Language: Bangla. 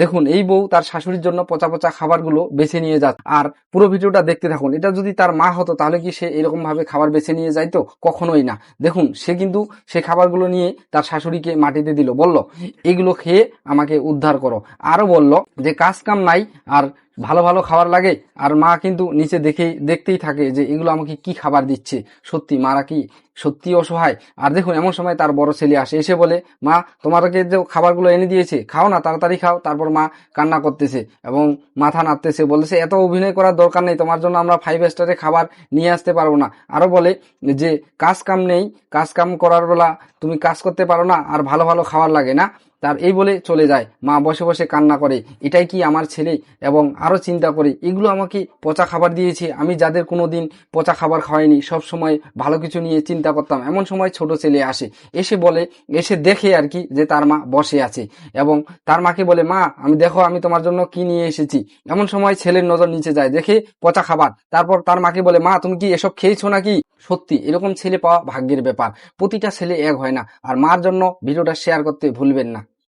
দেখুন, এই বউ তার শাশুড়ির জন্য পচা পচা খাবারগুলো বেছে নিয়ে যাচ্ছে। আর পুরো ভিডিওটা দেখতে থাকুন। এটা যদি তার মা হতো, তাহলে কি সে এরকম ভাবে খাবার বেছে নিয়ে যাইতো? কখনোই না। দেখুন, সে কিন্তু সে খাবারগুলো নিয়ে তার শাশুড়িকে মাটিতে দিল। বলল এগুলো খেয়ে আমাকে উদ্ধার করো। আরও বলল যে, কাজ কাম নাই, আর ভালো ভালো খাবার লাগে। আর মা কিন্তু নিচে দেখেই দেখতেই থাকে যে, এগুলো আমাকে কি খাবার দিচ্ছে? সত্যি, মারা কি সত্যি অসহায়। আর দেখুন, এমন সময় তার বড় ছেলে আসে, এসে বলে, মা তোমাকে যে খাবারগুলো এনে দিয়েছে, খাও না, তাড়াতাড়ি খাও। তারপর মা কান্না করতেছে এবং মাথা নাড়তেছে। বলেছে এত অভিনয় করার দরকার নেই, তোমার জন্য আমরা ফাইভ স্টারে খাবার নিয়ে আসতে পারব না। আরও বলে যে, কাজ কাম নেই, কাজ কাম করার বেলা তুমি কাজ করতে পারো না, আর ভালো ভালো খাবার লাগে না। তার এই বলে চলে যায়। মা বসে বসে কান্না করে, এটাই কি আমার ছেলে? এবং আরও চিন্তা করে, এগুলো আমাকে পচা খাবার দিয়েছে, আমি যাদের কোনো দিন পচা খাবার খাওয়াইনি সব সময় ভালো কিছু নিয়ে চিন্তা করতাম। এমন সময় ছোট ছেলে আসে। এসে বলে, এসে দেখে আর কি যে তার মা বসে আছে এবং তার মাকে বলে, মা, আমি দেখো, আমি তোমার জন্য কি নিয়ে এসেছি। এমন সময় ছেলের নজর নিচে যায়, দেখে পচা খাবার। তারপর তার মাকে বলে, মা, তুমি কি এসব খেয়েছো নাকি? সত্যি, এরকম ছেলে পাওয়া ভাগ্যের ব্যাপার। প্রতিটা ছেলে এক হয় না। আর মার জন্য ভিডিওটা শেয়ার করতে ভুলবেন না।